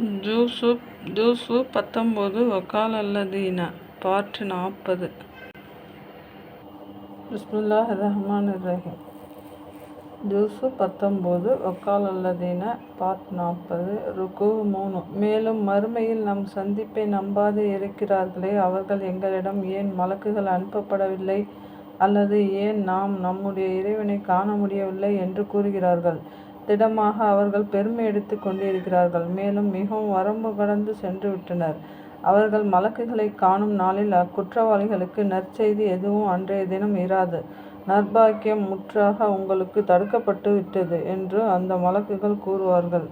ஜூசுப் juice பத்தொம்போது வக்கால் அல்லதீன part நாற்பது. பிஸ்மில்லா ரஹ்மான் ரஹீம் ஜூசு பத்தொம்போது வக்கால் அல்லதீன பார்ட் நாற்பது. ருக்கு மூணு. மேலும் மறுமையில் நம் சந்திப்பை நம்பாது இருக்கிறார்களே. அவர்கள் எங்களிடம் ஏன் மலக்குகள் அனுப்பப்படவில்லை? அல்லது ஏன் நாம் நம்முடைய இறைவனை காண முடியவில்லை? என்று கூறுகிறார்கள். திடமாக அவர்கள் பெருமை எடுத்து கொண்டிருக்கிறார்கள் மேலும் மிகவும் வரம்பு கடந்து சென்று விட்டனர். அவர்கள் மலக்குகளை காணும் நாளில் அக்குற்றவாளிகளுக்கு நற்செய்தி எதுவும் அன்றைய தினம் இராது. நற்பாக்கியம் முற்றாக உங்களுக்கு தடுக்கப்பட்டு விட்டது என்று அந்த மலக்குகள் கூறுவார்கள்.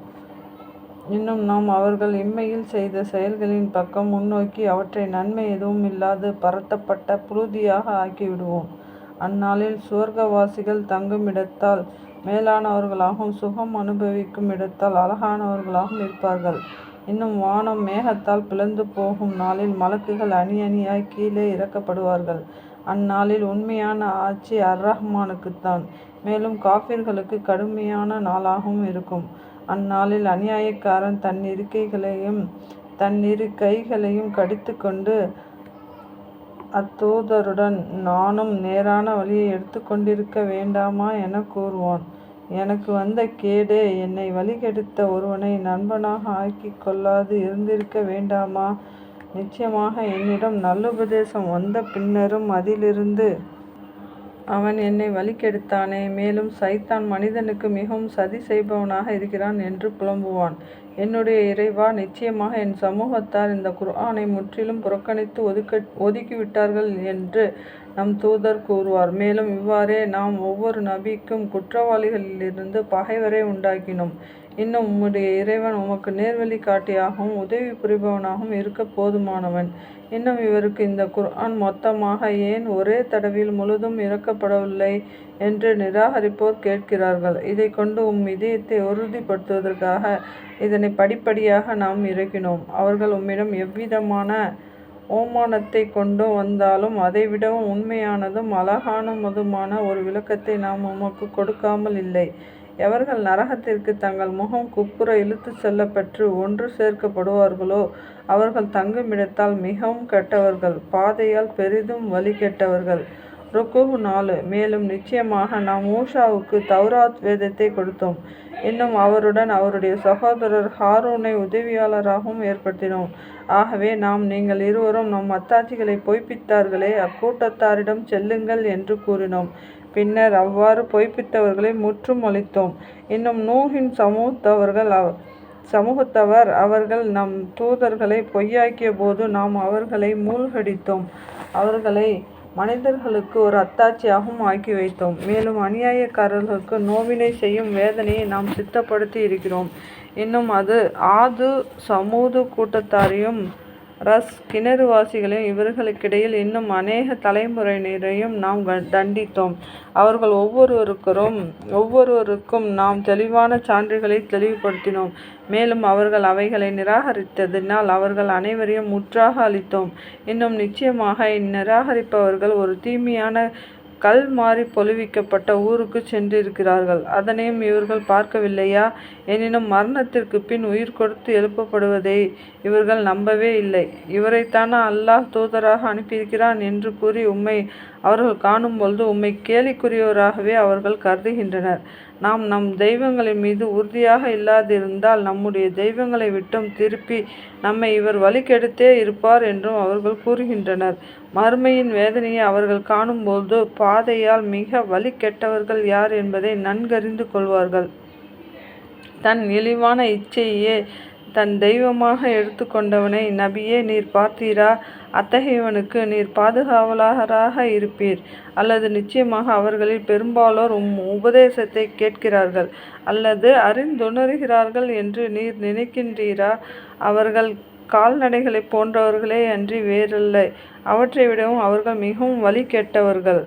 இன்னும் நாம் அவர்கள் இம்மையில் செய்த செயல்களின் பக்கம் முன்னோக்கி அவற்றை நன்மை எதுவும் இல்லாது பரத்தப்பட்ட புழுதியாக ஆக்கிவிடுவோம். அந்நாளில் சுவர்க்கவாசிகள் தங்கும் இடத்தால் மேலானவர்களாகவும் சுகம் அனுபவிக்கும் இடத்தால் அழகானவர்களாகவும் இருப்பார்கள். இன்னும் வானம் மேகத்தால் பிளந்து போகும் நாளில் மலக்குகள் அணி அணியாய் கீழே இறக்கப்படுவார்கள். அந்நாளில் உண்மையான ஆட்சி அர் ரஹ்மானுக்குத்தான் மேலும் காஃபிர்களுக்கு கடுமையான நாளாகவும் இருக்கும். அந்நாளில் அநியாயக்காரன் தன் இருக்கைகளையும் தன் இரு கைகளையும் கடித்து கொண்டு அத்தூதருடன் நானும் நேரான வழியை எடுத்துக்கொண்டிருக்க வேண்டாமா என கூறுவான். எனக்கு வந்த கேடே என்னை வழிகெடுத்த ஒருவனை நண்பனாக ஆக்கி கொள்ளாது இருந்திருக்க வேண்டாமா? நிச்சயமாக என்னிடம் நல்லுபதேசம் வந்த பின்னரும் அதிலிருந்து அவன் என்னை வலிக்கெடுத்தானே மேலும் சைத்தான் மனிதனுக்கு மிகவும் சதி செய்பவனாக இருக்கிறான் என்று புலம்புவான். என்னுடைய இறைவா நிச்சயமாக என் சமூகத்தார் இந்த குர்ஆனை முற்றிலும் புறக்கணித்து ஒதுக்க ஒதுக்கிவிட்டார்கள் என்று நம் தூதர் கூறுவார். மேலும் இவ்வாறே நாம் ஒவ்வொரு நபிக்கும் குற்றவாளிகளிலிருந்து பகைவரை உண்டாக்கினோம். இன்னும் உம்முடைய இறைவன் உமக்கு நேர்வழி காட்டியாகவும் உதவி புரிபவனாகவும் இருக்க போதுமானவன். இன்னும் இவருக்கு இந்த குர்ஆன் மொத்தமாக ஏன் ஒரே தடவையில் முழுதும் இறக்கப்படவில்லை என்று நிராகரிப்போர் கேட்கிறார்கள். இதை கொண்டு உம் இதயத்தை உறுதிப்படுத்துவதற்காக இதனை படிப்படியாக நாம் இறக்கினோம். அவர்கள் உம்மிடம் எவ்விதமான ஓமானத்தை கொண்டு வந்தாலும் அதைவிடவும் உண்மையானதும் அழகானதுமான ஒரு விளக்கத்தை நாம் உமக்கு கொடுக்காமல் இல்லை. எவர்கள் நரகத்திற்கு தங்கள் முகம் குப்புற இழுத்துச் செல்லப்பெற்று ஒன்று சேர்க்கப்படுவார்களோ அவர்கள் தங்குமிடத்தால் மிகவும் கெட்டவர்கள் பாதையால் பெரிதும் வழி கெட்டவர்கள். ருக்குகு நாலு. மேலும் நிச்சயமாக நாம் மூஷாவுக்கு தௌராத் வேதத்தை கொடுத்தோம். இன்னும் அவருடன் அவருடைய சகோதரர் ஹாரூனை உதவியாளராகவும் ஏற்படுத்தினோம். ஆகவே நாம் நீங்கள் இருவரும் நம் அத்தாட்சிகளை பொய்ப்பித்தார்களே அக்கூட்டத்தாரிடம் செல்லுங்கள் என்று கூறினோம். பின்னர் அவ்வாறு பொய்ப்பித்தவர்களை முற்றும் அளித்தோம் இன்னும் நூகின் சமூகத்தவர்கள் அவ சமூகத்தவர் அவர்கள் நம் தூதர்களை பொய்யாக்கிய போது நாம் அவர்களை மூழ்கடித்தோம். அவர்களை மனிதர்களுக்கு ஒரு அத்தாட்சியாகவும் ஆக்கி வைத்தோம். மேலும் அநியாயக்காரர்களுக்கு நோவினை செய்யும் வேதனையை நாம் சித்தப்படுத்தி இருக்கிறோம். இன்னும் அது ஆது சமூது கூட்டத்தாரையும் ரஸ் கிணறுவாசிகளையும் இவர்களுக்கிடையில் இன்னும் அநேக தலைமுறையினரையும் நாம் தண்டித்தோம். அவர்கள் ஒவ்வொருவருக்கும் ஒவ்வொருவருக்கும் நாம் தெளிவான சான்றுகளை தெளிவுபடுத்தினோம். மேலும் அவர்கள் அவைகளை நிராகரித்ததினால் அவர்கள் அனைவரையும் முற்றாக அளித்தோம் இன்னும் நிச்சயமாக இந்நிராகரிப்பவர்கள் ஒரு தீமையான கல் மாறி பொழுவிக்கப்பட்ட ஊருக்கு சென்றிருக்கிறார்கள். அதனையும் இவர்கள் பார்க்கவில்லையா? எனினும் மரணத்திற்கு பின் உயிர் கொடுத்து எழுப்பப்படுவதை இவர்கள் நம்பவே இல்லை. இவரைத்தானா அல்லாஹ் தூதராக அனுப்பியிருக்கிறான் என்று கூறி உம்மை அவர்கள் காணும்பொழுது உம்மை கேலிக்குரியவராகவே அவர்கள் கருதுகின்றனர். நாம் நம் தெய்வங்களின் மீது உறுதியாக இல்லாதிருந்தால் நம்முடைய தெய்வங்களை விட்டும் திருப்பி நம்மை இவர் வழிகெடுத்தே இருப்பார் என்றும் அவர்கள் கூறுகின்றனர். மறுமையின் வேதனையை அவர்கள் காணும்போது பாதையால் மிக வழி கெட்டவர்கள் யார் என்பதை நன்கறிந்து கொள்வார்கள். தன் இழிவான இச்சையே தன் தெய்வமாக எடுத்துக்கொண்டவனை நபியே நீர் பார்த்தீரா? அத்தகையவனுக்கு நீர் பாதுகாவலராக இருப்பீர். அல்லது நிச்சயமாக அவர்களில் பெரும்பாலோர் உம் உபதேசத்தை கேட்கிறார்கள் அல்லது அறிந்துணர்கிறார்கள் என்று நீர் நினைக்கின்றீரா? அவர்கள் கால்நடைகளைப் போன்றவர்களே அன்றி வேறில்லை. அவற்றை விடவும் அவர்கள் மிகவும் வழி கெட்டவர்கள்.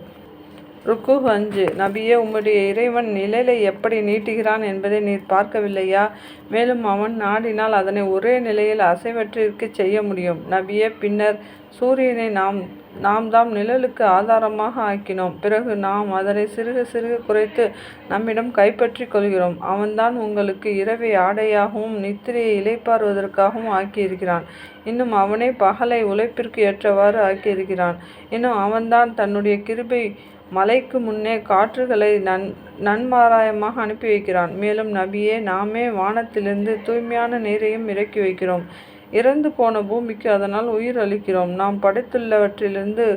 ருக்கு அஞ்சு. நபியே உம்முடைய இறைவன் நிழலை எப்படி நீட்டுகிறான் என்பதை நீர் பார்க்கவில்லையா? மேலும் அவன் நாடினால் அதனை ஒரே நிலையில் அசைவற்றிற்கு செய்ய முடியும். நபியே பின்னர் சூரியனை நாம் நாம் தாம் நிழலுக்கு ஆதாரமாக ஆக்கினோம். பிறகு நாம் அதனை சிறுக சிறுக குறைத்து நம்மிடம் கைப்பற்றி கொள்கிறோம். அவன்தான் உங்களுக்கு இரவை ஆடையாகவும் நித்திரையை இலைப்பாறுவதற்காகவும் ஆக்கியிருக்கிறான். இன்னும் அவனே பகலை உழைப்பிற்கு ஏற்றவாறு ஆக்கியிருக்கிறான். இன்னும் அவன்தான் தன்னுடைய கிருபை மலைக்கு முன்னே காற்றுகளை நன் நன்மாராயமாக அனுப்பி வைக்கிறான். மேலும் நபியே நாமே வானத்திலிருந்து தூய்மையான நீரையும் இறக்கி வைக்கிறோம். இறந்து போன பூமிக்கு அதனால் உயிர் அளிக்கிறோம். நாம் படைத்துள்ளவற்றிலிருந்து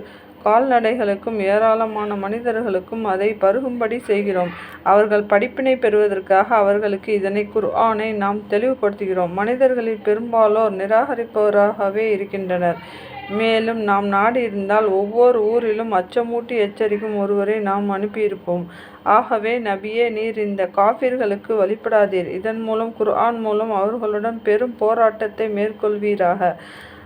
கால்நடைகளுக்கும் ஏராளமான மனிதர்களுக்கும் அதை பருகும்படி செய்கிறோம். அவர்கள் படிப்பினை பெறுவதற்காக அவர்களுக்கு இதனை குர்ஆனை நாம் தெளிவுபடுத்துகிறோம். மனிதர்களில் பெரும்பாலோர் நிராகரிப்பவராகவே இருக்கின்றனர். மேலும் நாம் நாடி இருந்தால் ஒவ்வொரு ஊரிலும் அச்சமூட்டி எச்சரிக்கும் ஒருவரை நாம் அனுப்பியிருப்போம். ஆகவே நபியே நீர் இந்த காபிர்களுக்கு வழிபடாதீர். இதன் மூலம் குர்ஆன் மூலம் அவர்களுடன் பெரும் போராட்டத்தை மேற்கொள்வீராக.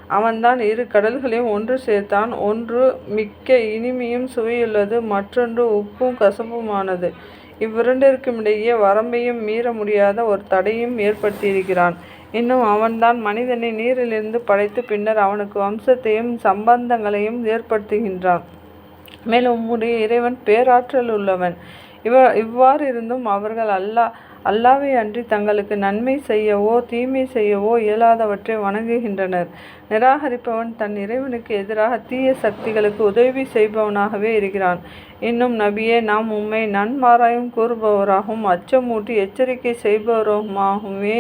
அவன்தான் இரு கடல்களையும் ஒன்று சேர்த்தான். ஒன்று மிக்க இனிமையும் சுவையுள்ளது மற்றொன்று உப்பும் கசப்புமானது. இவ்விரண்டிற்கும் இடையே வரம்பையும் மீற முடியாத ஒரு தடையும் ஏற்படுத்தியிருக்கிறான் இன்னும் அவன்தான் மனிதனை நீரிலிருந்து படைத்து பின்னர் அவனுக்கு வம்சத்தையும் சம்பந்தங்களையும் ஏற்படுத்துகின்றான். மேலும் உம்முடைய இறைவன் பேராற்றல் உள்ளவன் இவ இவ்வாறு இருந்தும் அவர்கள் அல்லாஹ் அல்லாவை அன்றி தங்களுக்கு நன்மை செய்யவோ தீமை செய்யவோ இயலாதவற்றை வணங்குகின்றனர். நிராகரிப்பவன் தன் இறைவனுக்கு எதிராக தீய சக்திகளுக்கு உதவி செய்பவனாகவே இருக்கிறான். இன்னும் நபியே நாம் உம்மை நன்மாராயும் கூறுபவராகவும் அச்சமூட்டி எச்சரிக்கை செய்பவருமாகவே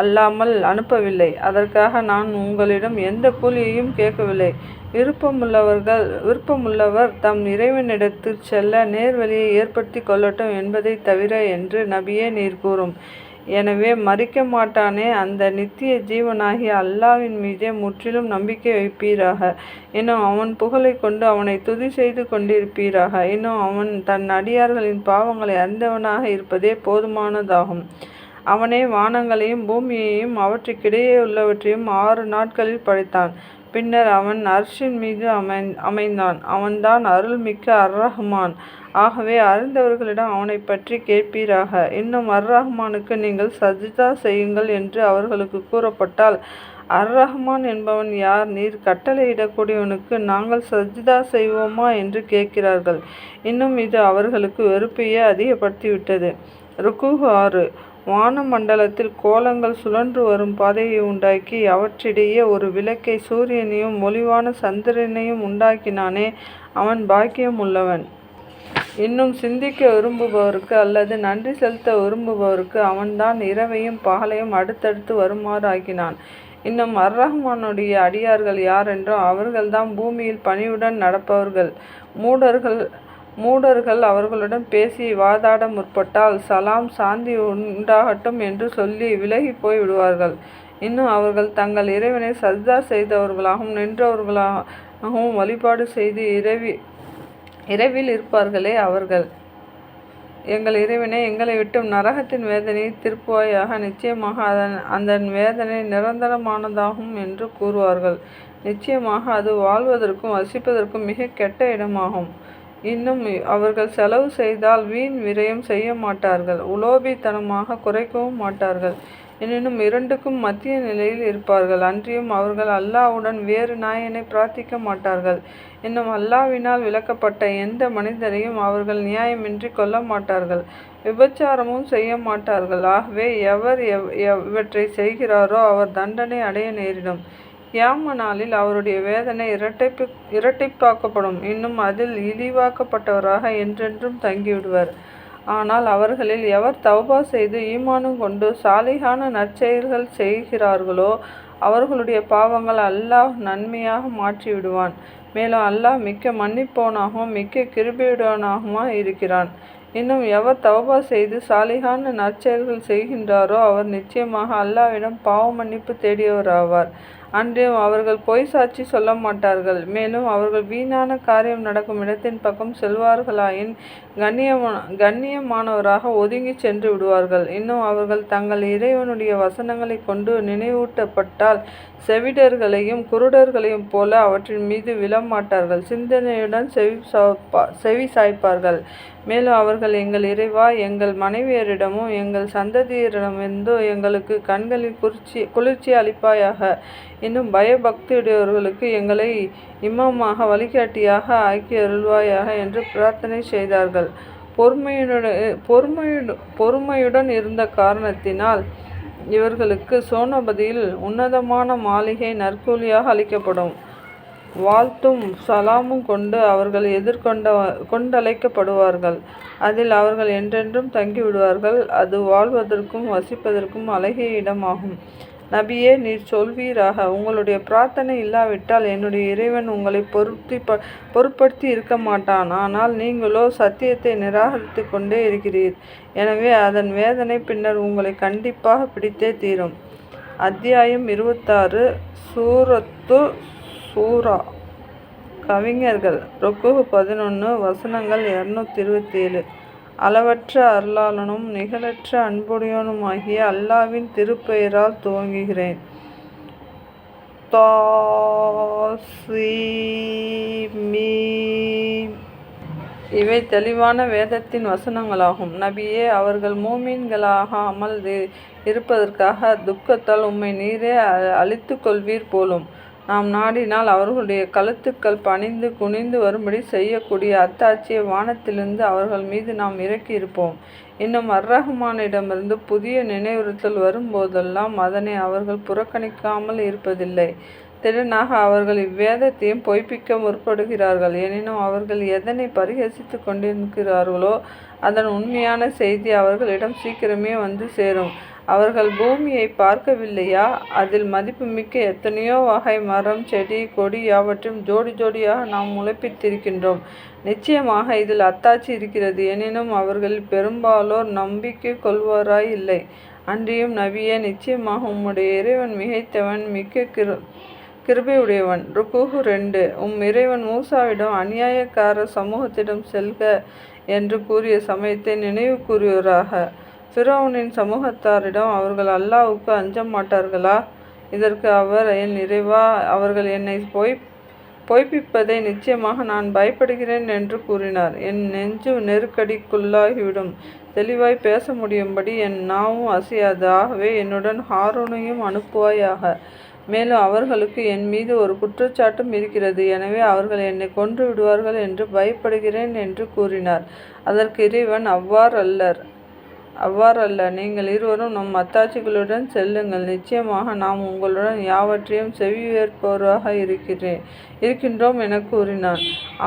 அல்லாமல் அனுப்பவில்லை. அதற்காக நான் உங்களிடம் எந்த கூலியையும் கேட்கவில்லை. விருப்பமுள்ளவர்கள் விருப்பமுள்ளவர் தம் இறைவனிடத்தில் செல்ல நேர்வழியை ஏற்படுத்தி கொள்ளட்டும் என்பதை தவிர என்று நபியே நீர் கூறும். எனவே மறிக்க மாட்டானே அந்த நித்திய ஜீவனாகிய அல்லாவின் மீதே முற்றிலும் நம்பிக்கை வைப்பீராக. இன்னும் அவன் புகழை கொண்டு அவனை துதி செய்து கொண்டிருப்பீராக. இன்னும் அவன் தன் அடியார்களின் பாவங்களை அறிந்தவனாக இருப்பதே போதுமானதாகும். அவனே வானங்களையும் பூமியையும் அவற்றுக்கிடையே உள்ளவற்றையும் ஆறு நாட்களில் படைத்தான். பின்னர் அவன் அர்ஷின் மீது அமை அமைந்தான். அவன்தான் அருள்மிக்க அர் ரஹ்மான் ஆகவே அறிந்தவர்களிடம் அவனை பற்றி கேட்பீராக. இன்னும் அர் ரஹ்மானுக்கு நீங்கள் சஜிதா செய்யுங்கள் என்று அவர்களுக்கு கூறப்பட்டால் அர் ரஹ்மான் என்பவன் யார்? நீர் கட்டளையிடக்கூடியவனுக்கு நாங்கள் சஜிதா செய்வோமா என்று கேட்கிறார்கள். இன்னும் இது அவர்களுக்கு வெறுப்பையே அதிகப்படுத்திவிட்டது. ருக்குஹு ஆறு. வானமண்டலத்தில் கோலங்கள் சுழன்று வரும் பாதையை உண்டாக்கி அவற்றிடையே ஒரு விளக்கை சூரியனையும் ஒளிவான சந்திரனையும் உண்டாக்கினானே அவன் பாக்கியம் உள்ளவன் இன்னும் சிந்திக்க விரும்புபவருக்கு அல்லது நன்றி செலுத்த விரும்புபவருக்கு அவன்தான் இரவையும் பகலையும் அடுத்தடுத்து வருமாறு ஆக்கினான் இன்னும் அர்ரஹ்மானுடைய அடியார்கள் யாரென்றோ அவர்கள்தான் பூமியில் பணிவுடன் நடப்பவர்கள். மூடர்கள் மூடர்கள் அவர்களுடன் பேசி வாதாட முற்பட்டால் சலாம் சாந்தி உண்டாகட்டும் என்று சொல்லி விலகி போய் விடுவார்கள். இன்னும் அவர்கள் தங்கள் இறைவனை சஜ்தா செய்தவர்களாகவும் நின்றவர்களாகவும் வழிபாடு செய்து இரவி இரவில் இருப்பார்களே அவர்கள். எங்கள் இறைவனை எங்களை விட்டும் நரகத்தின் வேதனையை திருப்புவாயாக நிச்சயமாக அதன் அந்த வேதனை நிரந்தரமானதாகும் என்று கூறுவார்கள். நிச்சயமாக அது வாழ்வதற்கும் வசிப்பதற்கும் மிக கெட்ட இடமாகும். இன்னும் அவர்கள் செலவு செய்தால் வீண் விரயம் செய்ய மாட்டார்கள். உலோபித்தனமாக குறைக்கவும் மாட்டார்கள். எனினும் இரண்டுக்கும் மத்திய நிலையில் இருப்பார்கள். அன்றியும் அவர்கள் அல்லாவுடன் வேறு நாயனை பிரார்த்திக்க மாட்டார்கள். இன்னும் அல்லாவினால் விளக்கப்பட்ட எந்த மனிதரையும் அவர்கள் நியாயமின்றி கொல்ல மாட்டார்கள். விபச்சாரமும் செய்ய மாட்டார்கள். ஆகவே எவர் எவ் இவற்றை செய்கிறாரோ அவர் தண்டனை அடைய நேரிடும். யாம நாளில் அவருடைய வேதனை இரட்டைப்பு இரட்டிப்பாக்கப்படும். இன்னும் அதில் இழிவாக்கப்பட்டவராக என்றென்றும் தங்கிவிடுவர். ஆனால் அவர்களில் எவர் தௌபா செய்து ஈமானும் கொண்டு சாலிகான நற்செயல்கள் செய்கிறார்களோ அவர்களுடைய பாவங்கள் அல்லாஹ் நன்மையாக மாற்றி விடுவான் மேலும் அல்லாஹ் மிக்க மன்னிப்போனாகவும் மிக்க கிருபியுடனாகவும் இருக்கிறான். இன்னும் எவர் தௌபா செய்து சாலிகான நற்செயல்கள் செய்கின்றாரோ அவர் நிச்சயமாக அல்லாவிடம் பாவ மன்னிப்பு தேடியவராவார். அன்று அவர்கள் பொய் சாட்சி சொல்ல மாட்டார்கள். மேலும் அவர்கள் வீணான காரியம் நடக்கும் இடத்தின் பக்கம் செல்வார்களாயின் கண்ணியமான கண்ணியமானவராக ஒதுங்கி சென்று விடுவார்கள். இன்னும் அவர்கள் தங்கள் இறைவனுடைய வசனங்களை கொண்டு நினைவூட்டப்பட்டால் செவிடர்களையும் குருடர்களையும் போல அவற்றின் மீது விழமாட்டார்கள். சிந்தனையுடன் செவி செவி சாய்ப்பார்கள். மேலும் அவர்கள் எங்கள் இறைவா எங்கள் மனைவியரிடமும் எங்கள் சந்ததியரிடமிருந்தோ எங்களுக்கு கண்களில் குளிர்ச்சி குளிர்ச்சி அளிப்பாயாக. இன்னும் பயபக்தியுடையவர்களுக்கு எங்களை இம்மமாக வழிகாட்டியாக ஆக்கி அருள்வாயாக என்று பிரார்த்தனை செய்தார்கள். பொறுமையுடன் பொறுமையுடன் பொறுமையுடன் இருந்த காரணத்தினால் இவர்களுக்கு சோனபதியில் உன்னதமான மாளிகை நற்கூலியாக அளிக்கப்படும். வாழ்த்தும் சலாமும் கொண்டு அவர்கள் எதிர்கொண்ட கொண்டழைக்கப்படுவார்கள். அதில் அவர்கள் என்றென்றும் தங்கிவிடுவார்கள். அது வாழ்வதற்கும் வசிப்பதற்கும் அழகிய இடமாகும். நபியே நீர் சொல்வீராக. உங்களுடைய பிரார்த்தனை இல்லாவிட்டால் என்னுடைய இறைவன் உங்களை பொருத்தி ப பொருட்படுத்தி இருக்க மாட்டான். ஆனால் நீங்களோ சத்தியத்தை நிராகரித்து கொண்டே இருக்கிறீர். எனவே அதன் வேதனை பின்னர் உங்களை கண்டிப்பாக பிடித்தே தீரும். அத்தியாயம் இருபத்தாறு சூரத்து சூரா. கவிஞர்கள் ருக்கு பதினொன்று வசனங்கள் இரநூத்தி இருபத்தி ஏழு அளவற்ற அருளாளனும் நிகழற்ற அன்புடையனுமாகிய அல்லாவின் திருப்பெயரால் துவங்குகிறேன். இவை தெளிவான வேதத்தின் வசனங்களாகும். நபியே அவர்கள் மூமீன்களாகாமல் இருப்பதற்காக துக்கத்தால் உம்மை நீரே அழித்து கொள்வீர் போலும். நாம் நாடினால் அவர்களுடைய கழுத்துக்கள் பணிந்து குனிந்து வரும்படி செய்யக்கூடிய அத்தாட்சியை வானத்திலிருந்து அவர்கள் மீது நாம் இறக்கியிருப்போம். இன்னும் அர்ரஹ்மானிடமிருந்து புதிய நினைவுறுத்தல் வரும்போதெல்லாம் அதனை அவர்கள் புறக்கணிக்காமல் இருப்பதில்லை. திறனாக அவர்கள் இவ்வேதத்தையும் பொய்ப்பிக்க முற்படுகிறார்கள். எனினும் அவர்கள் எதனை பரிகசித்து கொண்டிருக்கிறார்களோ அதன் உண்மையான செய்தி அவர்களிடம் சீக்கிரமே வந்து சேரும். அவர்கள் பூமியை பார்க்கவில்லையா? அதில் மதிப்புமிக்க எத்தனையோ வகை மரம் செடி கொடி யாவற்றையும் ஜோடி ஜோடியாக நாம் முளைப்பித்திருக்கின்றோம். நிச்சயமாக இதில் அத்தாட்சி இருக்கிறது. எனினும் அவர்களில் பெரும்பாலோர் நம்பிக்கை கொள்வாராய் இல்லை. அன்றியும் நபியே நிச்சயமாக உம்முடைய இறைவன் மிகைத்தவன் மிக்க கிரு கிருபையுடையவன். ருக்குஹு ரெண்டு. உம் இறைவன் மூசாவிடம் அநியாயக்கார சமூகத்திடம் செல்க என்று கூறிய சமயத்தை நினைவு கூறுவராக ஃபிரௌனின் சமூகத்தாரிடம் அவர்கள் அல்லாவுக்கு அஞ்ச மாட்டார்களா? இதற்கு அவர் என் நிறைவா? அவர்கள் என்னை பொய் பொய்ப்பிப்பதை நிச்சயமாக நான் பயப்படுகிறேன் என்று கூறினார். என் நெஞ்சு நெருக்கடிக்குள்ளாகிவிடும். தெளிவாய் பேச முடியும்படி என் நாவும் அசையாது. ஆகவே என்னுடன் ஹாரூனையும் அனுப்புவாயாக. மேலும் அவர்களுக்கு என் மீது ஒரு குற்றச்சாட்டும் இருக்கிறது. எனவே அவர்கள் என்னை கொன்று விடுவார்கள் என்று பயப்படுகிறேன் என்று கூறினார். அதற்கு இறைவன் அவ்வாறல்லர். அவ்வாறல்ல நீங்கள் இருவரும் நம் அத்தாட்சிகளுடன் செல்லுங்கள். நிச்சயமாக நாம் உங்களுடன் யாவற்றையும் செவியேற்பவராக இருக்கிறேன் இருக்கின்றோம் என கூறினான்.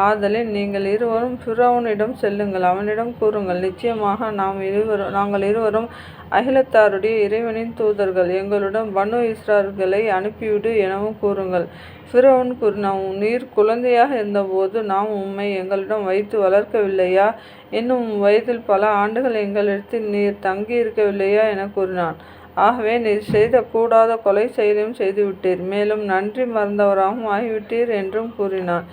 ஆதலின் நீங்கள் இருவரும் ஃபிரௌனிடம் செல்லுங்கள் அவனிடம் கூறுங்கள். நிச்சயமாக நாம் இருவரும் நாங்கள் இருவரும் அகிலத்தாருடைய இறைவனின் தூதர்கள். எங்களுடன் பனு இஸ்ரார்களை அனுப்பிவிடு எனவும் கூறுங்கள். ஃபிரௌன் கூறினான் நீர் குழந்தையாக இருந்தபோது நாம் உம்மை எங்களிடம் வைத்து வளர்க்கவில்லையா? இன்னும் வயதில் பல ஆண்டுகள் எங்களிடத்தில் நீர் தங்கியிருக்கவில்லையா என கூறினான். ஆகவே நீர் செய்த கூடாத கொலை செயலையும் செய்துவிட்டீர். மேலும் நன்றி மறந்தவராகவும் ஆகிவிட்டீர் என்றும் கூறினான்.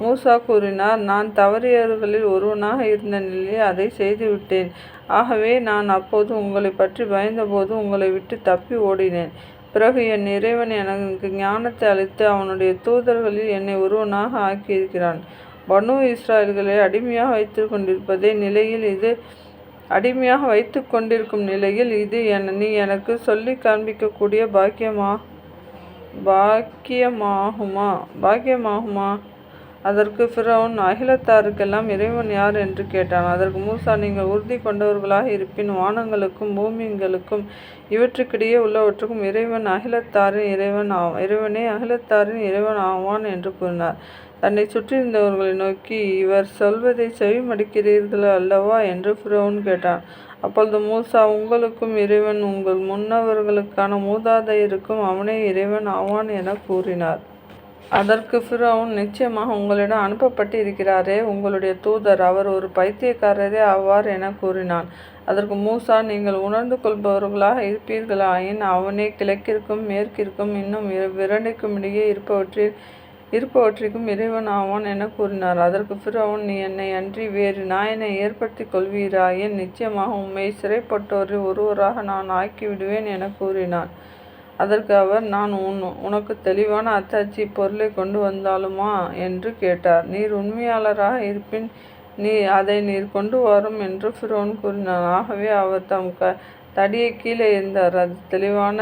மூசா கூறினார் நான் தவறியவர்களில் ஒருவனாக இருந்த நிலையில் அதை செய்துவிட்டேன். ஆகவே நான் அப்போது உங்களை பற்றி பயந்தபோது உங்களை விட்டு தப்பி ஓடினேன். பிறகு என் இறைவன் எனக்கு ஞானத்தை அளித்து அவனுடைய தூதர்களில் என்னை ஒருவனாக ஆக்கியிருக்கிறான். பனு இஸ்ராயல்களை அடிமையாக வைத்து கொண்டிருப்பதே நிலையில் இது. அடிமையாக வைத்து கொண்டிருக்கும் நிலையில் இது என நீ எனக்கு சொல்லி காண்பிக்கக்கூடிய பாக்கியமா பாக்கியமாகுமா பாக்கியமாகுமா? அதற்கு ஃபிரௌன் அகிலத்தாருக்கெல்லாம் இறைவன் யார் என்று கேட்டான். அதற்கு மூசா நீங்கள் உறுதி கொண்டவர்களாக இருப்பின் வானங்களுக்கும் பூமிங்களுக்கும் இவற்றுக்கிடையே உள்ளவற்றுக்கும் இறைவன் அகிலத்தாரின் இறைவன் ஆவான் இறைவனே அகிலத்தாரின் இறைவன் ஆவான் என்று கூறினார். தன்னை சுற்றியிருந்தவர்களை நோக்கி இவர் சொல்வதை செவிமடிக்கிறீர்கள் அல்லவா? என்று ஃபிரௌன் கேட்டான். அப்பொழுது மூசா உங்களுக்கும் இறைவன் உங்கள் முன்னவர்களுக்கான மூதாதையருக்கும் அவனே இறைவன் ஆவான் என கூறினார். அதற்கு ஃபிரௌன் நிச்சயமாக உங்களிடம் அனுப்பப்பட்டு இருக்கிறாரே உங்களுடைய தூதர் அவர் ஒரு பைத்தியக்காரரே ஆவார் என கூறினான். அதற்கு மூசா நீங்கள் உணர்ந்து கொள்பவர்களாக இருப்பீர்களாயின் அவனே கிழக்கிற்கும் மேற்கிற்கும் இன்னும் விரண்டிக்கும் இடையே இருப்பவற்றில் இருப்பவற்றிற்கும் இறைவன் ஆவான் என கூறினார். அதற்கு ஃபிரௌன் நீ என்னை அன்றி வேறு நாயனை ஏற்படுத்தி கொள்வீராயின் நிச்சயமாக உண்மை சிறைப்பட்டோரில் ஒருவராக நான் ஆக்கிவிடுவேன் என கூறினான். அதற்கு அவர் நான் உன் உனக்கு தெளிவான அத்தாட்சி பொருளை கொண்டு வந்தாலுமா என்று கேட்டார் நீர் உண்மையாளராக இருப்பின் நீ அதை நீர் கொண்டு வரும் என்று ஃபிரோன் கூறினார் ஆகவே அவர் தம் க தடியை கீழே இருந்தார் அது தெளிவான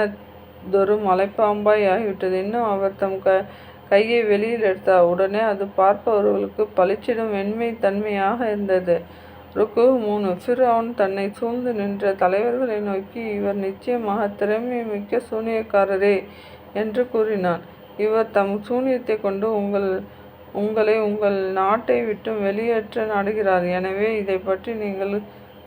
பெரிதொரு மலைப்பாம்பாய் ஆகிவிட்டது. இன்னும் அவர் தம் க கையை வெளியில் எடுத்தார். உடனே அது பார்ப்பவர்களுக்கு பளிச்சிடும் வெண்மை தன்மையாக இருந்தது. ருக்கு மூணு ஃபிர்அவுன் தன்னை சூழ்ந்து நின்ற தலைவர்களை நோக்கி இவர் நிச்சயமாக திறமை மிக்க சூனியக்காரரே என்று கூறினான். இவர் தம் சூனியத்தைக் கொண்டு உங்கள் உங்களை உங்கள் நாட்டை விட்டு வெளியேற்ற நாடுகிறார். எனவே இதை பற்றி நீங்கள்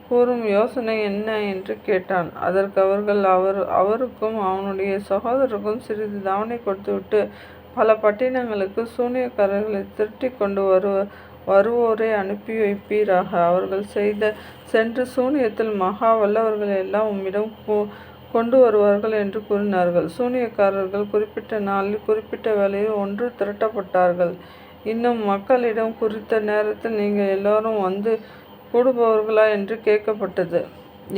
கூறும் யோசனை என்ன? என்று கேட்டான். அதற்கு அவர்கள் அவர் அவருக்கும் அவனுடைய சகோதரருக்கும் சிறிது தவணை கொடுத்துவிட்டு பல பட்டினங்களுக்கு சூனியக்காரர்களை திருட்டி கொண்டு வருவார் வருவோரை அனுப்பி வைப்பீராக. அவர்கள் செய்த சென்று சூனியத்தில் மகா வல்லவர்கள் எல்லாம் உம்மிடம் கொண்டு வருவார்கள் என்று கூறினார்கள். சூனியக்காரர்கள் குறிப்பிட்ட நாளில் குறிப்பிட்ட வேலையில் ஒன்று திரட்டப்பட்டார்கள். இன்னும் மக்களிடம் குறித்த நேரத்தில் நீங்கள் எல்லோரும் வந்து கூடுபவர்களா? என்று கேட்கப்பட்டது.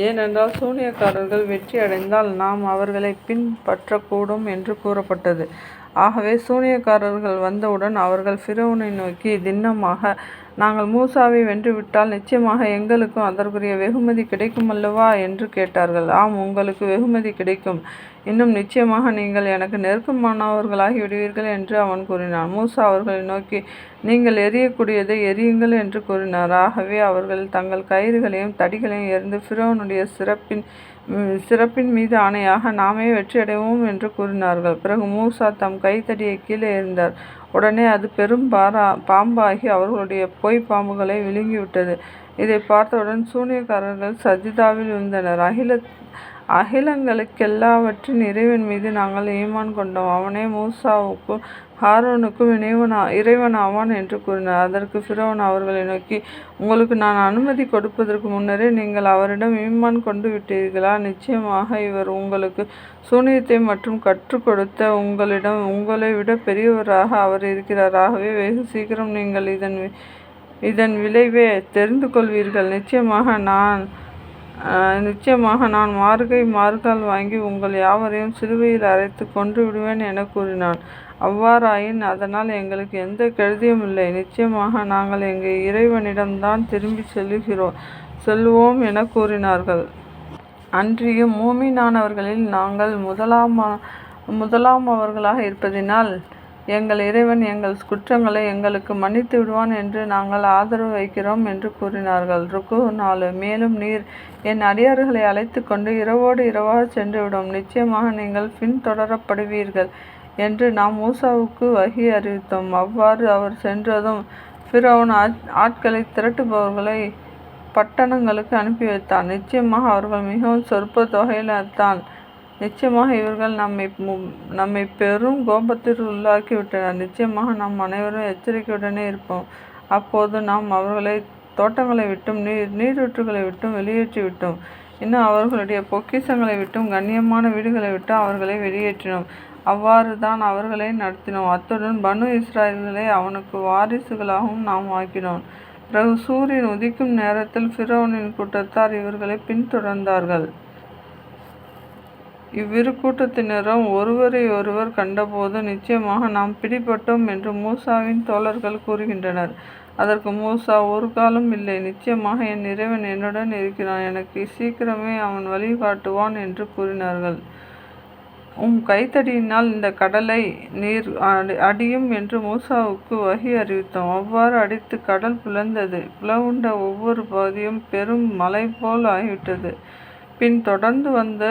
ஏனென்றால் சூனியக்காரர்கள் வெற்றி அடைந்தால் நாம் அவர்களை பின்பற்றக்கூடும் என்று கூறப்பட்டது. ஆகவே சூனியக்காரர்கள் வந்தவுடன் அவர்கள் ஃபிரோனை நோக்கி திண்ணமாக நாங்கள் மூசாவை வென்றுவிட்டால் நிச்சயமாக எங்களுக்கும் அதற்குரிய வெகுமதி கிடைக்குமல்லவா? என்று கேட்டார்கள். ஆம் உங்களுக்கு வெகுமதி கிடைக்கும். இன்னும் நிச்சயமாக நீங்கள் எனக்கு நெருக்கமானவர்களாகி விடுவீர்கள் என்று அவன் கூறினான். மூசா அவர்களை நோக்கி நீங்கள் எரியக்கூடியதை எரியுங்கள் என்று கூறினார். ஆகவே அவர்கள் தங்கள் கயிறுகளையும் தடிகளையும் எறிந்து ஃபிரோனுடைய சிறப்பின் சிறப்பின் மீது ஆணையாக நாமே வெற்றியடைவோம் என்று கூறினார்கள். பிறகு மூசா தம் கைத்தடியை கீழே இருந்தார் உடனே அது பெரும் பாரா பாம்பாகி அவர்களுடைய பொய் பாம்புகளை விழுங்கிவிட்டது. இதை பார்த்தவுடன் சூனியக்காரர்கள் சஜிதாவில் இருந்தனர் அகில அகிலங்களுக்கெல்லாவற்றின் இறைவன் மீது நாங்கள் ஈமான் கொண்டோம். அவனே மூசாவுக்கும் ஹாரூனுக்கும் இறைவன் இறைவனாவான் என்று கூறினார் அதற்கு ஃபிரோன் அவர்களை நோக்கி உங்களுக்கு நான் அனுமதி கொடுப்பதற்கு முன்னரே நீங்கள் அவரிடம் ஈமான் கொண்டு விட்டீர்களா? நிச்சயமாக இவர் உங்களுக்கு சூனியத்தை மற்றும் கற்றுக் கொடுத்த உங்களிடம் விட பெரியவராக அவர் இருக்கிறார். ஆகவே வெகு சீக்கிரம் நீங்கள் இதன் இதன் விளைவே தெரிந்து கொள்வீர்கள். நிச்சயமாக நான் நிச்சயமாக நான் மார்கை மார்கால் வாங்கி உங்கள் யாவரையும் சிலுவையில் கொன்று விடுவேன் என கூறினான். அவ்வாறாயின் அதனால் எங்களுக்கு எந்த கெடுதியும் இல்லை. நிச்சயமாக நாங்கள் எங்கள் இறைவனிடம்தான் திரும்பி செல்லுகிறோம் செல்வோம் என கூறினார்கள். அன்றியும் மூமினானவர்களில் நாங்கள் முதலாமா அவர்களாக இருப்பதினால் எங்கள் இறைவன் எங்கள் குற்றங்களை எங்களுக்கு மன்னித்து விடுவான் என்று நாங்கள் ஆதரவு வைக்கிறோம் என்று கூறினார்கள். ருக்கு நாலு மேலும் நீர் என் அடியார்களை அழைத்து கொண்டு இரவோடு இரவாகச் சென்றுவிடும். நிச்சயமாக நீங்கள் பின்தொடரப்படுவீர்கள் என்று நாம் மூசாவுக்கு வகி அறிவித்தோம். அவ்வாறு அவர் சென்றதும் பிர்அவுன் ஆட்களை திரட்டுபவர்களை பட்டணங்களுக்கு அனுப்பி வைத்தான். நிச்சயமாக அவர்கள் மிகவும் சொற்ப தொகையினர்தான். நிச்சயமாக இவர்கள் நம்மை நம்மை பெரும் கோபத்திற்கு உள்ளாக்கிவிட்டனர். நிச்சயமாக நாம் அனைவரும் எச்சரிக்கையுடனே இருப்போம். அப்போது நாம் அவர்களை தோட்டங்களை விட்டும் நீர் நீரூற்றுகளை விட்டும் வெளியேற்றிவிட்டோம். இன்னும் அவர்களுடைய பொக்கிஷங்களை விட்டும் கண்ணியமான வீடுகளை விட்டும் அவர்களை வெளியேற்றினோம். அவ்வாறு தான் அவர்களை நடத்தினோம். அத்துடன் பனு இஸ்ராயல்களை அவனுக்கு வாரிசுகளாகவும் நாம் ஆக்கினோம். பிறகு சூரியன் உதிக்கும் நேரத்தில் ஃபிரோனின் கூட்டத்தார் இவர்களை பின்தொடர்ந்தார்கள். இவ்விரு கூட்டத்தினரும் ஒருவரையொருவர் கண்டபோது நிச்சயமாக நாம் பிடிபட்டோம் என்று மூசாவின் தோழர்கள் கூறுகின்றனர். அதற்கு மூசா ஒரு காலம் இல்லை. நிச்சயமாக என் இறைவன் என்னுடன் இருக்கிறான். எனக்கு சீக்கிரமே அவன் வழிகாட்டுவான் என்று கூறினார்கள். உம் கைத்தடியினால் இந்த கடலை நீர் அடியும் என்று மூசாவுக்கு வகி அறிவித்தோம். அவ்வாறு அடித்து கடல் பிளந்தது. பிளவுண்ட ஒவ்வொரு பகுதியும் பெரும் மலை போல் ஆகிவிட்டது. பின் தொடர்ந்து வந்த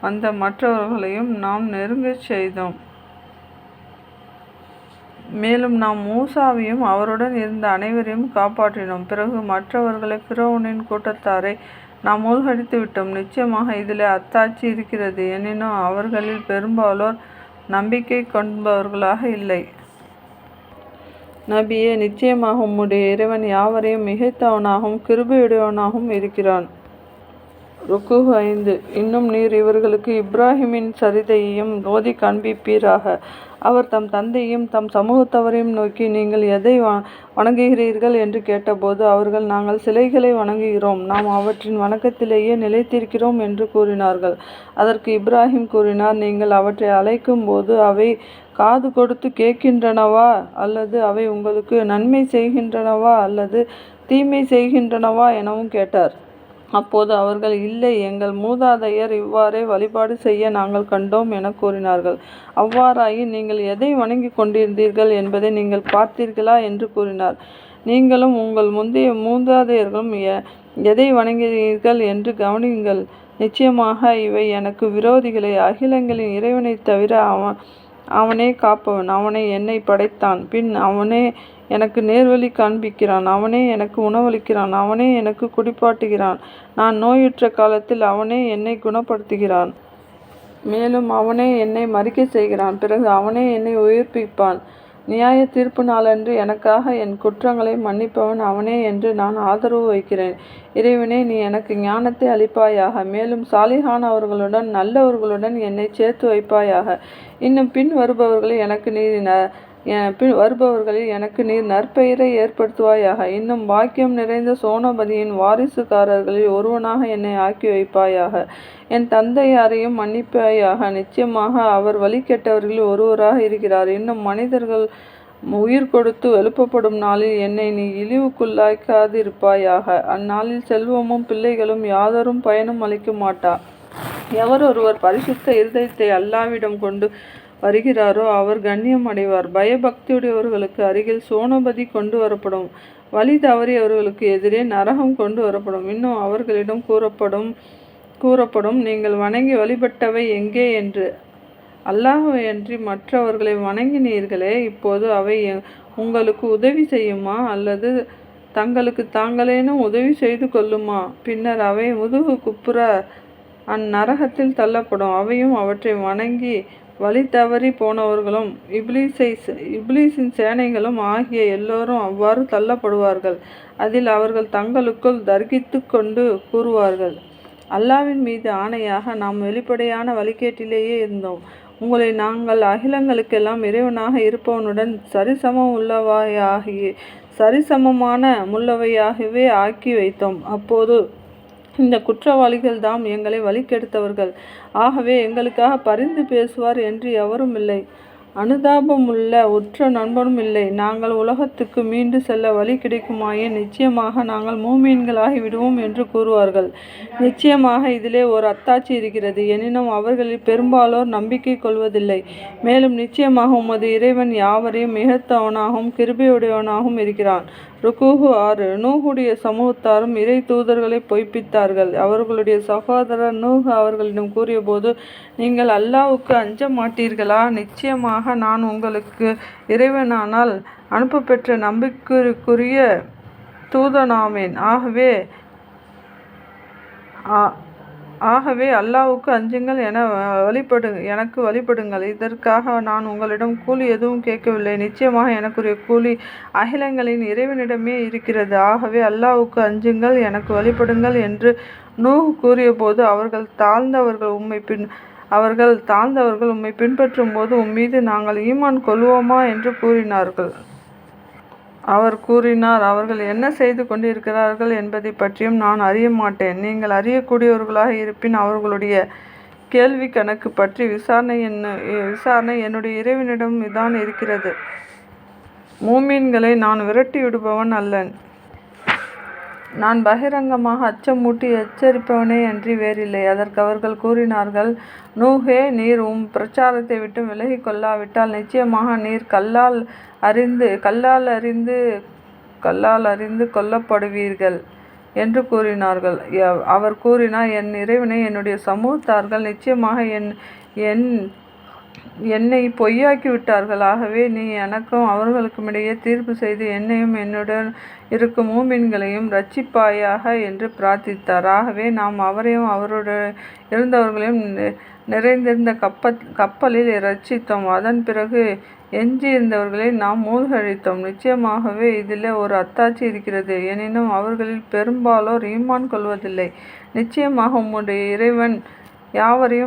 வந்த மற்றவர்களையும் நாம் நெருங்கச் செய்தோம். மேலும் நாம் மூசாவையும் அவருடன் இருந்த அனைவரையும் காப்பாற்றினோம். பிறகு மற்றவர்களை பிர்அவுனின் கூட்டத்தாரை நாம் மூழ்கடித்து விட்டோம். நிச்சயமாக இதில் அத்தாட்சி இருக்கிறது. எனினும் அவர்களில் பெரும்பாலோர் நம்பிக்கை கொண்டவர்களாக இல்லை. நபியே நிச்சயமாக உம்முடைய இறைவன் யாவரையும் மிகைத்தவனாகவும் கிருபையுடையவனாகவும் இருக்கிறான். ருக்கு ஐந்து இன்னும் நீர் இவர்களுக்கு இப்ராஹிமின் சரிதையையும் ஓதிக் காண்பிப்பீராக. அவர் தம் தந்தையும் தம் சமூகத்தவரையும் நோக்கி நீங்கள் எதை வணங்குகிறீர்கள்? என்று கேட்டபோது அவர்கள் நாங்கள் சிலைகளை வணங்குகிறோம். நாம் அவற்றின் வணக்கத்திலேயே நிலைத்திருக்கிறோம் என்று கூறினார்கள். அதற்கு இப்ராஹிம் கூறினார் நீங்கள் அவற்றை அழைக்கும் போது அவை காது கொடுத்து கேட்கின்றனவா? அல்லது அவை உங்களுக்கு நன்மை செய்கின்றனவா அல்லது தீமை செய்கின்றனவா? எனவும் கேட்டார். அப்போது அவர்கள் இல்லை எங்கள் மூதாதையர் இவ்வாறே வழிபாடு செய்ய நாங்கள் கண்டோம் என கூறினார்கள். அவ்வாறாயின் நீங்கள் எதை வணங்கிக் கொண்டிருந்தீர்கள் என்பதை நீங்கள் பார்த்தீர்களா? என்று கூறினார். நீங்களும் உங்கள் முந்தைய மூதாதையர்களும் எதை வணங்கினீர்கள் என்று கவனியுங்கள். நிச்சயமாக இவை எனக்கு விரோதிகளை அகிலங்களின் இறைவனைத் தவிர அவன் அவனே காப்பவன். அவனை என்னை படைத்தான். பின் அவனே எனக்கு நேர்வழி காண்பிக்கிறான். அவனே எனக்கு உணவளிக்கிறான். அவனே எனக்கு குடிப்பாட்டுகிறான். நான் நோயுற்ற காலத்தில் அவனே என்னை குணப்படுத்துகிறான். மேலும் அவனே என்னை மறிக்க செய்கிறான். பிறகு அவனே என்னை உயிர்ப்பிப்பான். நியாய தீர்ப்பு நாளன்று எனக்காக என் குற்றங்களை மன்னிப்பவன் அவனே என்று நான் ஆதரவு வைக்கிறேன். இறைவனே நீ எனக்கு ஞானத்தை அளிப்பாயாக. மேலும் சாலிகானவர்களுடன் நல்லவர்களுடன் என்னை சேர்த்து வைப்பாயாக. இன்னும் பின் வருபவர்களை எனக்கு நீர் வருபவர்களில் எனக்கு நீர் நற்பெயரை ஏற்படுத்துவாயாக. இன்னும் பாக்கியம் நிறைந்த சோனபதியின் வாரிசுக்காரர்களில் ஒருவனாக என்னை ஆக்கி வைப்பாயாக. என் தந்தையாரையும் மன்னிப்பாயாக. நிச்சயமாக அவர் வழிகெட்டவர்களில் ஒருவராக இருக்கிறார். இன்னும் மனிதர்கள் உயிர் கொடுத்து எழுப்பப்படும் நாளில் என்னை நீ இழிவுக்குள்ளாக்காதிருப்பாயாக. அந்நாளில் செல்வமும் பிள்ளைகளும் யாதொரும் பயனும் அளிக்க மாட்டா. எவரொருவர் பரிசுத்த இருதயத்தை அல்லாவிடம் கொண்டு வருகிறாரோ அவர் கண்ணியம் அடைவார். பயபக்தியுடையவர்களுக்கு அருகில் சோனபதி கொண்டு வரப்படும். வழி தவறியவர்களுக்கு எதிரே நரகம் கொண்டு வரப்படும். இன்னும் அவர்களிடம் கூறப்படும் கூறப்படும் நீங்கள் வணங்கி வழிபட்டவை எங்கே என்று. அல்லாஹையன்றி மற்றவர்களை வணங்கினீர்களே இப்போது அவை உங்களுக்கு உதவி செய்யுமா? அல்லது தங்களுக்கு தாங்களேனும் உதவி செய்து கொள்ளுமா? பின்னர் அவை முதுகு குப்புற அந்நரகத்தில் தள்ளப்படும். அவையும் அவற்றை வணங்கி வழி தவறிப் போனவர்களும் இப்லீசின் சேனைகளும் ஆகிய எல்லோரும் அவ்வாறு தள்ளப்படுவார்கள். அதில் அவர்கள் தங்களுக்குள் தர்கித்து கொண்டு கூறுவார்கள் அல்லாவின் மீது ஆணையாக நாம் வெளிப்படையான வழிகேட்டிலேயே இருந்தோம். உங்களை நாங்கள் அகிலங்களுக்கெல்லாம் இறைவனாக இருப்பவனுடன் சரிசமமான முள்ளவையாகவே ஆக்கி வைத்தோம். அப்போது இந்த குற்றவாளிகள் தாம் எங்களை வழிகெடுத்தவர்கள். ஆகவே எங்களுக்காக பரிந்து பேசுவார் என்று எவரும் இல்லை அனுதாபமுள்ள உற்ற நண்பனும் இல்லை. நாங்கள் உலகத்துக்கு மீண்டு செல்ல வழி கிடைக்குமாயே நிச்சயமாக நாங்கள் மூமீன்களாகி விடுவோம் என்று கூறுவார்கள். நிச்சயமாக இதிலே ஒரு அத்தாட்சி இருக்கிறது. எனினும் அவர்களில் பெரும்பாலோர் நம்பிக்கை கொள்வதில்லை. மேலும் நிச்சயமாக உமது இறைவன் யாவரையும் மிகத்தவனாகவும் கிருபையுடையவனாகவும் இருக்கிறான். ருகூஉ ஆறு. நூஹுடைய சமூகத்தாரும் இறை தூதர்களை பொய்ப்பித்தார்கள். அவர்களுடைய சகோதரர் நூஹ் அவர்களிடம் கூறியபோது நீங்கள் அல்லாவுக்கு அஞ்ச மாட்டீர்களா? நிச்சயமாக நான் உங்களுக்கு இறைவனானால் அனுப்பப்பெற்ற நம்பிக்கைக்குரிய தூதனாவேன். ஆகவே ஆகவே அல்லாவுக்கு அஞ்சுங்கள் என வழிபடு எனக்கு வழிபடுங்கள். இதற்காக நான் உங்களிடம் கூலி எதுவும் கேட்கவில்லை. நிச்சயமாக எனக்குரிய கூலி அகிலங்களின் இறைவனிடமே இருக்கிறது. ஆகவே அல்லாவுக்கு அஞ்சுங்கள் எனக்கு வழிபடுங்கள் என்று நூஹ் கூறியபோது அவர்கள் தாழ்ந்தவர்கள் உம்மை பின் அவர்கள் தாழ்ந்தவர்கள் உம்மை பின்பற்றும் போது உம்மீது நாங்கள் ஈமான் கொள்வோமா? என்று கூறினார்கள். அவர் கூறினார் அவர்கள் என்ன செய்து கொண்டிருக்கிறார்கள் என்பதை பற்றியும் நான் அறிய மாட்டேன் நீங்கள் அறியக்கூடியவர்களாக இருப்பின் அவர்களுடைய கேள்விக் கணக்கு பற்றி விசாரணை என்ன விசாரணை என்னுடைய இறைவனிடம் இதான் இருக்கிறது. மூமீன்களை நான் விரட்டிவிடுபவன் அல்லன். நான் பகிரங்கமாக அச்சமூட்டி எச்சரிப்பவனேயன்றி வேறில்லை. அதற்கு அவர்கள் கூறினார்கள் நூஹே நீர் உம் பிரச்சாரத்தை விட்டு விலகி கொள்ளாவிட்டால் நிச்சயமாக நீர் கல்லால் அறிந்து கல்லால் அறிந்து கல்லால் அறிந்து கொல்லப்படுவீர்கள் என்று கூறினார்கள். அவர் கூறினார் என் இறைவனை என்னுடைய சமூகத்தார்கள் நிச்சயமாக என் என் என்னை பொய்யாக்கி விட்டார்கள் ஆகவே நீ எனக்கும் அவர்களுக்கும் இடையே தீர்ப்பு செய்து என்னையும் என்னுடன் இருக்கும் மூமின்களையும் ரட்சிப்பாயாக என்று பிரார்த்தித்தார். ஆகவே நாம் அவரையும் அவருடன் இருந்தவர்களையும் நிறைந்திருந்த கப்பலில் ரட்சித்தோம் அதன் பிறகு எஞ்சியிருந்தவர்களை நாம் மூழ்கழித்தோம் நிச்சயமாகவே இதில் ஒரு அத்தாட்சி இருக்கிறது. எனினும் அவர்களில் பெரும்பாலோர் ஈமான் கொள்வதில்லை. நிச்சயமாக உம்முடைய இறைவன் யாவரையும்